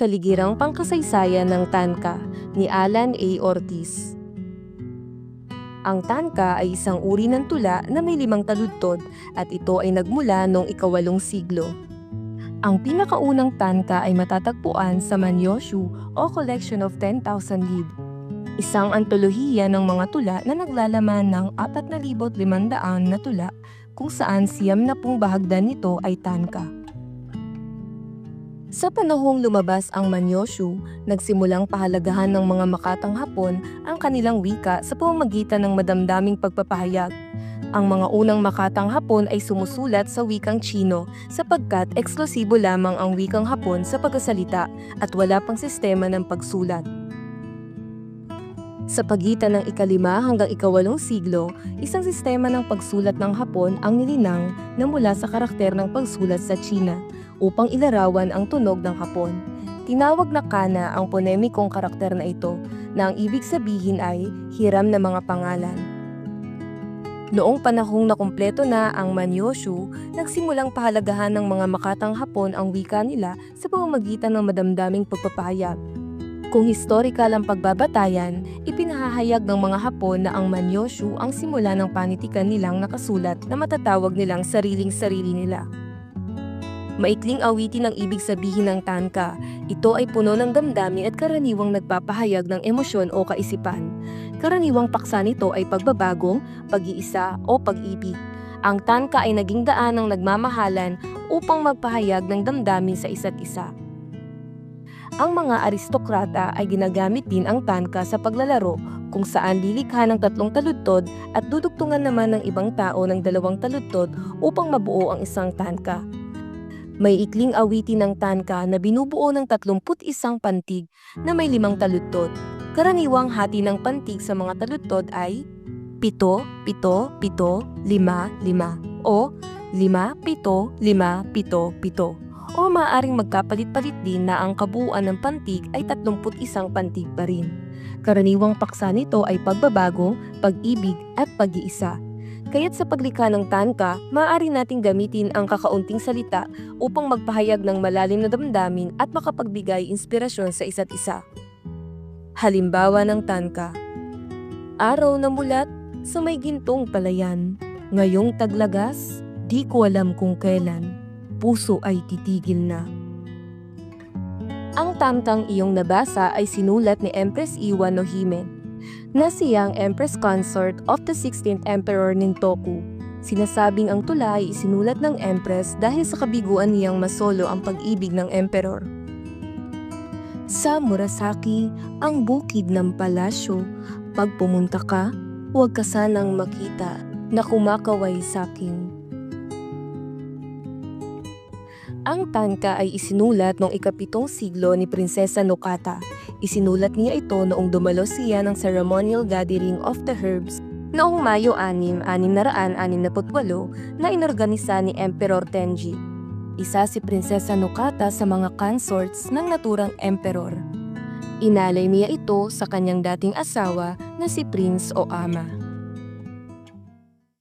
Kaligirang Pangkasaysayan ng Tanka ni Alan A. Ortiz. Ang tanka ay isang uri ng tula na may limang taludtod at ito ay nagmula noong ikawalong siglo. Ang pinakaunang tanka ay matatagpuan sa Manyoshu o Collection of 10,000 Lib. Isang antolohiya ng mga tula na naglalaman ng 4,500 na tula kung saan siyam na pung bahagdan nito ay tanka. Sa panahong lumabas ang Manyoshu, nagsimulang pahalagahan ng mga makatang Hapon ang kanilang wika sa pamamagitan ng madamdaming pagpapahayag. Ang mga unang makatang Hapon ay sumusulat sa wikang Chino sapagkat eksklusibo lamang ang wikang Hapon sa pagkasalita at wala pang sistema ng pagsulat. Sa pagitan ng ikalima hanggang ikawalong siglo, isang sistema ng pagsulat ng Hapon ang nilinang na mula sa karakter ng pagsulat sa China upang ilarawan ang tunog ng Hapon. Tinawag na kana ang ponemikong karakter na ito na ang ibig sabihin ay hiram na mga pangalan. Noong panahong nakumpleto na ang Manyoshu, nagsimulang pahalagahan ng mga makatang Hapon ang wika nila sa pamamagitan ng madamdaming pagpapahayag. Kung historikal ang pagbabatayan, ipinahahayag ng mga Hapon na ang Manyoshu ang simula ng panitikan nilang nakasulat na matatawag nilang sariling-sarili nila. Maikling awitin ang ibig sabihin ng tanka. Ito ay puno ng damdamin at karaniwang nagpapahayag ng emosyon o kaisipan. Karaniwang paksa nito ay pagbabago, pag-iisa o pag-ibig. Ang tanka ay naging daan ng nagmamahalan upang magpahayag ng damdamin sa isa't isa. Ang mga aristokrata ay ginagamit din ang tanka sa paglalaro kung saan lilikha ng tatlong taludtod at dudugtungan naman ng ibang tao ng dalawang taludtod upang mabuo ang isang tanka. May ikling awitin ng tanka na binubuo ng 31 pantig na may limang taludtod. Karaniwang hati ng pantig sa mga taludtod ay 7, 7, 7, 5, 5 o 5, 7, 5, 7, 7 o maaaring magkapalit-palit din na ang kabuuan ng pantig ay 31 pantig pa rin. Karaniwang paksa nito ay pagbabago, pag-ibig at pag-iisa. Kaya't sa paglikha ng tanka, maaari nating gamitin ang kakaunting salita upang magpahayag ng malalim na damdamin at makapagbigay inspirasyon sa isa't isa. Halimbawa ng tanka. Araw na mulat sa may gintong palayan. Ngayong taglagas, di ko alam kung kailan. Puso ay titigil na. Ang tantang iyong nabasa ay sinulat ni Empress Iwa no Hime na siyang Empress Consort of the 16th Emperor Nintoku. Sinasabing ang tula ay isinulat ng Empress dahil sa kabiguan niyang masolo ang pag-ibig ng Emperor. Sa Murasaki, ang bukid ng palasyo, pag pumunta ka, huwag ka sanang makita na kumakaway sa akin. Ang tanka ay isinulat noong ikapitong siglo ni Prinsesa Nokata. Isinulat niya ito noong dumalo siya ng ceremonial gathering of the herbs noong Mayo 6, 668 na inorganisa ni Emperor Tenji. Isa si Prinsesa Nokata sa mga consorts ng naturang emperor. Inalay niya ito sa kanyang dating asawa na si Prince Oama.